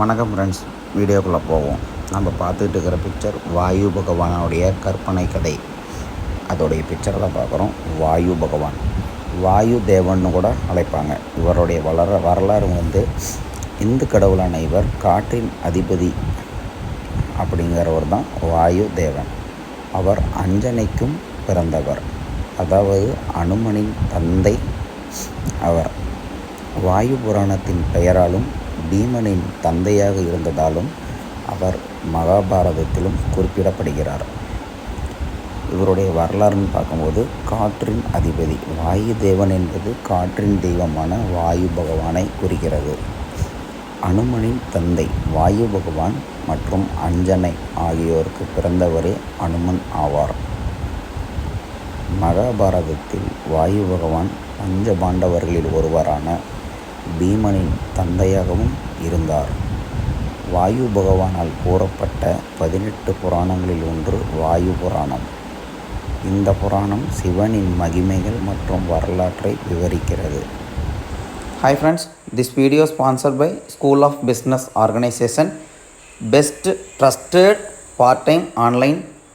வணக்கம் ஃப்ரெண்ட்ஸ் வீடியோக்குள்ளே போவோம். நம்ம பார்த்துட்டு இருக்கிற பிக்சர் வாயு பகவானுடைய கற்பனை கதை. அதோடைய பிக்சரை தான் பார்க்குறோம். வாயு பகவான். வாயு தேவன்னு கூட அழைப்பாங்க. இவருடைய வளர வரலாறு வந்து இந்து கடவுளான இவர் காற்றின் அதிபதி அப்படிங்கிறவர் தான் வாயு தேவன். அவர் அஞ்சனைக்கும் பிறந்தவர். அதாவது அனுமனின் தந்தை அவர். வாயு புராணத்தின் பெயராலும் பீமனின் தந்தையாக இருந்ததாலும் அவர் மகாபாரதத்திலும் குறிப்பிடப்படுகிறார். இவருடைய வரலாறுன்னு பார்க்கும்போது காற்றின் அதிபதி வாயு தேவன் என்பது காற்றின் தெய்வமான வாயு பகவானை குறிக்கிறது. அனுமனின் தந்தை வாயு பகவான் மற்றும் அஞ்சனை ஆகியோருக்கு பிறந்தவரே அனுமன் ஆவார். மகாபாரதத்தில் வாயு பகவான் பஞ்ச பாண்டவர்களில் ஒருவரான பீமனின் தந்தையாகவும் இருந்தார். வாயு பகவானால் கூறப்பட்ட பதினெட்டு புராணங்களில் ஒன்று வாயு புராணம். இந்த புராணம் சிவனின் மகிமைகள் மற்றும் வரலாற்றை விவரிக்கிறது. Hi friends this video sponsored by school of business organisation best trusted part time online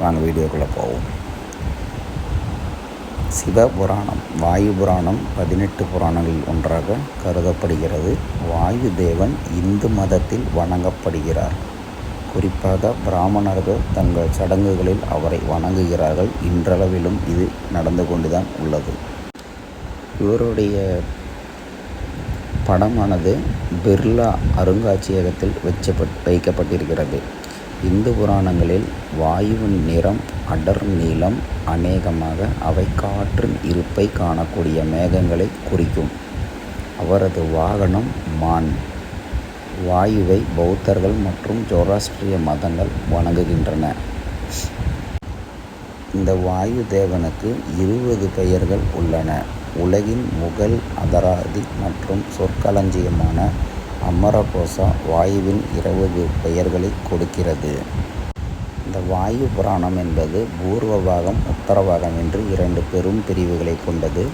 வாங்க வீடியோக்குள்ளே போவோம். சிவபுராணம் வாயு புராணம் பதினெட்டு புராணங்களில் ஒன்றாக கருதப்படுகிறது. வாயு தேவன் இந்து மதத்தில் வணங்கப்படுகிறார். குறிப்பாக பிராமணர்கள் தங்கள் சடங்குகளில் அவரை வணங்குகிறார்கள். இன்றளவிலும் இது நடந்து கொண்டுதான் உள்ளது. இவருடைய படமானது பிர்லா அருங்காட்சியகத்தில் வச்சப்பட் வைக்கப்பட்டிருக்கிறது. இந்து புராணங்களில் வாயுவின் நிறம் அடர் நீலம் அநேகமாக அவை காற்றின் இருப்பை காணக்கூடிய மேகங்களை குறிக்கும். அவரது வாகனம் மான். வாயுவை பௌத்தர்கள் மற்றும் ஜோராஸ்ட்ரிய மதங்கள் வணங்குகின்றன. இந்த வாயு தேவனுக்கு இருபது பெயர்கள் உள்ளன. உலகின் முகல் அதராதி மற்றும் சொற்களஞ்சியமான அமரகோசா வாயுவின் இருபது பெயர்களை கொடுக்கிறது. இந்த வாயு புராணம் என்பது பூர்வ பாகம் உத்தரபாகம் என்று இரண்டு பெரும் பிரிவுகளை கொண்டது.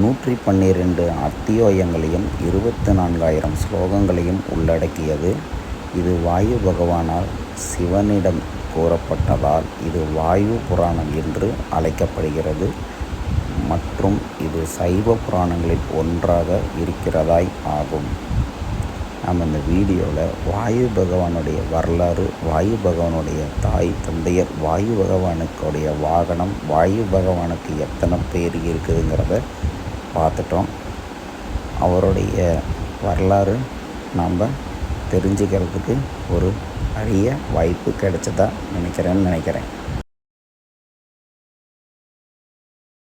நூற்றி பன்னிரெண்டு அத்தியோயங்களையும் இருபத்தி நான்காயிரம் ஸ்லோகங்களையும் உள்ளடக்கியது. இது வாயு பகவானால் சிவனிடம் கூறப்பட்டதால் இது வாயு புராணம் என்று அழைக்கப்படுகிறது. மற்றும் இது சைவ புராணங்களில் ஒன்றாக இருக்கிறதாய் ஆகும். நம்ம இந்த வீடியோவில் வாயு பகவானுடைய வரலாறு வாயு பகவானுடைய தாய் தந்தையர் வாயு பகவானுக்குடைய வாகனம் வாயு பகவானுக்கு எத்தனை பேர் இருக்குதுங்கிறத பார்த்துட்டோம். அவருடைய வரலாறு நாம் தெரிஞ்சுக்கிறதுக்கு ஒரு அரிய வாய்ப்பு கிடைச்சதா நினைக்கிறேன்னு நினைக்கிறேன்.